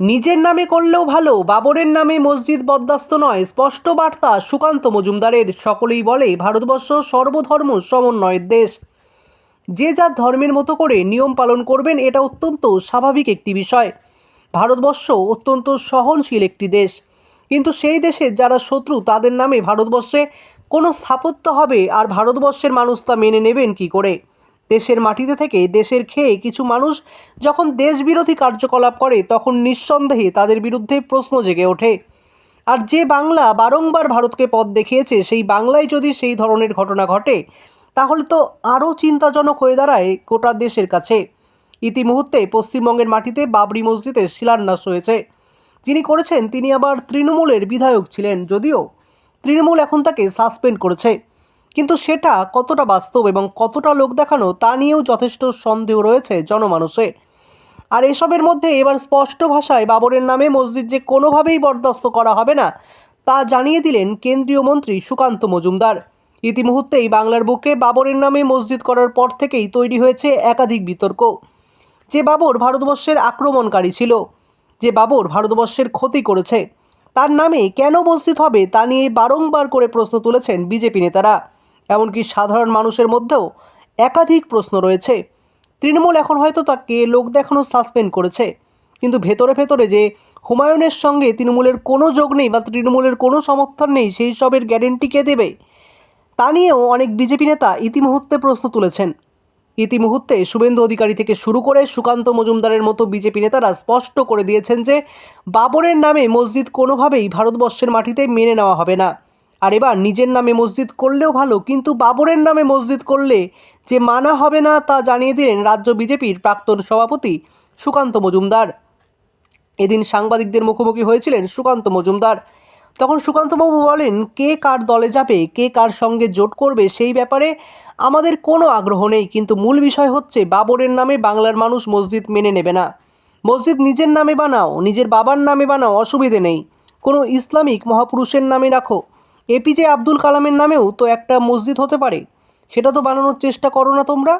নিজের নামে করলেও ভালো, বাবরের নামে মসজিদ বরদাস্ত নয়, স্পষ্ট বার্তা সুকান্ত মজুমদারের। সকলেই বলে, ভারতবর্ষ সর্বধর্ম সমন্বয়ের দেশ। যে যার ধর্মের মতো করে নিয়ম পালন করবেন, এটা অত্যন্ত স্বাভাবিক একটি বিষয়। ভারতবর্ষ অত্যন্ত সহনশীল একটি দেশ। কিন্তু সেই দেশের যারা শত্রু, তাদের নামে ভারতবর্ষে কোনো স্থাপত্য হবে, আর ভারতবর্ষের মানুষ তা মেনে নেবেন কি করে? দেশের মাটিতে থেকে দেশের খেয়ে কিছু মানুষ যখন দেশবিরোধী কার্যকলাপ করে, তখন নিঃসন্দেহে তাদের বিরুদ্ধে প্রশ্ন জেগে ওঠে। আর যে বাংলা বারংবার ভারতকে পথ দেখিয়েছে, সেই বাংলায় যদি সেই ধরনের ঘটনা ঘটে, তাহলে তো আরও চিন্তাজনক হয়ে দাঁড়ায় গোটা দেশের কাছে। ইতিমুহূর্তে পশ্চিমবঙ্গের মাটিতে বাবরি মসজিদে শিলান্যাস হয়েছে। যিনি করেছেন, তিনি আবার তৃণমূলের বিধায়ক ছিলেন, যদিও তৃণমূল এখন তাকে সাসপেন্ড করেছে। কিন্তু সেটা কতটা বাস্তব এবং কতটা লোক দেখানো তা নিয়েও যথেষ্ট সন্দেহ রয়েছে জনমানসে আর এসবের মধ্যে এবার স্পষ্ট ভাষায় বাবরের নামে মসজিদ যে কোনোভাবেই বরদাস্ত করা হবে না, তা জানিয়ে দিলেন কেন্দ্রীয় মন্ত্রী সুকান্ত মজুমদার। ইতিমুহূর্তেই বাংলার বুকে বাবরের নামে মসজিদ করার পর থেকেই তৈরি হয়েছে একাধিক বিতর্ক। যে বাবর ভারতবর্ষের আক্রমণকারী ছিল, যে বাবর ভারতবর্ষের ক্ষতি করেছে, তার নামে কেন মসজিদ হবে তা নিয়ে বারংবার করে প্রশ্ন তুলেছেন বিজেপি নেতারা। এমনকি সাধারণ মানুষের মধ্যেও একাধিক প্রশ্ন রয়েছে। তৃণমূল এখন হয়তো তাকে লোক দেখানো সাসপেন্ড করেছে। কিন্তু ভেতরে ভেতরে যে হুমায়ুনের সঙ্গে তৃণমূলের কোনো যোগ নেই বা তৃণমূলের কোনো সমর্থন নেই, সেই সবের গ্যারেন্টি কে দেবে? তা নিয়েও অনেক বিজেপি নেতা ইতিমুহূর্তে প্রশ্ন তুলেছেন। ইতিমুহূর্তে শুভেন্দু অধিকারী থেকে শুরু করে সুকান্ত মজুমদারের মতো বিজেপি নেতারা স্পষ্ট করে দিয়েছেন যে, বাবরের নামে মসজিদ কোনোভাবেই ভারতবর্ষের মাটিতে মেনে নেওয়া হবে না। আর এবার নিজের নামে মসজিদ করলেও ভালো, কিন্তু বাবরের নামে মসজিদ করলে যে মানা হবে না তা জানিয়ে দিলেন রাজ্য বিজেপির প্রাক্তন সভাপতি সুকান্ত মজুমদার। এদিন সাংবাদিকদের মুখোমুখি হয়েছিলেন সুকান্ত মজুমদার। তখন সুকান্তবাবু বলেন, কে কার দলে যাবে, কে কার সঙ্গে জোট করবে সেই ব্যাপারে আমাদের কোনো আগ্রহ নেই, কিন্তু মূল বিষয় হচ্ছে বাবরের নামে বাংলার মানুষ মসজিদ মেনে নেবে না। মসজিদ নিজের নামে বানাও, নিজের বাবার নামে বানাও, অসুবিধে নেই। কোনো ইসলামিক মহাপুরুষের নামে রাখো। এপিজে আব্দুল কালামের নামেও তো একটা মসজিদ হতে পারে। সেটা তো বানানোর চেষ্টা করো না তোমরা।